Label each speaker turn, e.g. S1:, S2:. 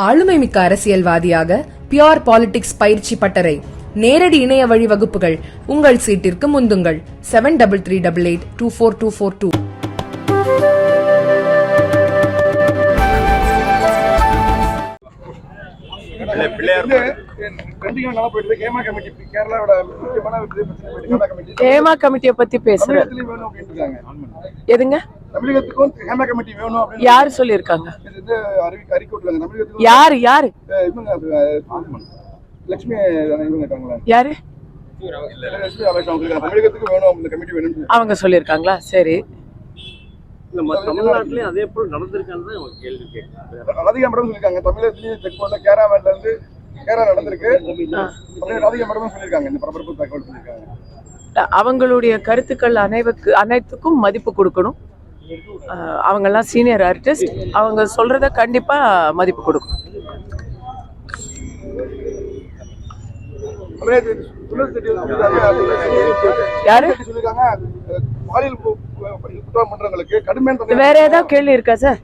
S1: ஆளுமை மிக்க அரசியல்வாதியாக பியோர் பாலிடிக்ஸ் பயிற்சி பட்டறை நேரடி இணைய வழி வகுப்புகள் உங்கள் சீட்டிற்கு முந்துங்கள். Seven double three double eight two four two four two
S2: Hema
S3: கமிட்டியை பத்தி பேசுற
S2: தமிழகத்திலயும் வேணும் அப்படின்ட்டு இருக்காங்க
S3: எதுங்க?
S2: தமிழகத்துக்கும் ஹேமா கமிட்டி வேணும் அப்படின்னு
S3: யார் சொல்லியிருக்காங்க? யாரு யாரு?
S2: லட்சுமி
S3: யாரு?
S2: அவங்க இருக்காங்க. தமிழகத்துக்கு வேணும் இந்த கமிட்டி வேணும்
S3: அவங்க சொல்லியிருக்காங்களா? சரி.
S4: நம்ம தமிழ்நாட்டிலயும் அதே போல் நடந்திருக்கான்னு தான் ஒரு கேள்வி கேட்கிறேன்
S2: ராதிகா மேடம் சொல்லியிருக்காங்க. தமிழகத்திலயும் செக் பண்ண கேராமேட்ல இருந்து கேரா நடந்திருக்கு. ராதிகா மேடம் சொல்லியிருக்காங்க. இந்த பரபரப்பு தகவல் சொல்லியிருக்காங்க.
S3: அவங்களுடைய கருத்துக்கள் அனைவருக்கு அனைத்துக்கும் மதிப்பு கொடுக்கணும். அவங்கெல்லாம் சீனியர் ஆர்டிஸ்ட் அவங்க சொல்றத கண்டிப்பா மதிப்பு
S2: சொல்லியிருக்காங்க
S3: யாரு? வேற ஏதாவது கேள்வி இருக்கா சார்?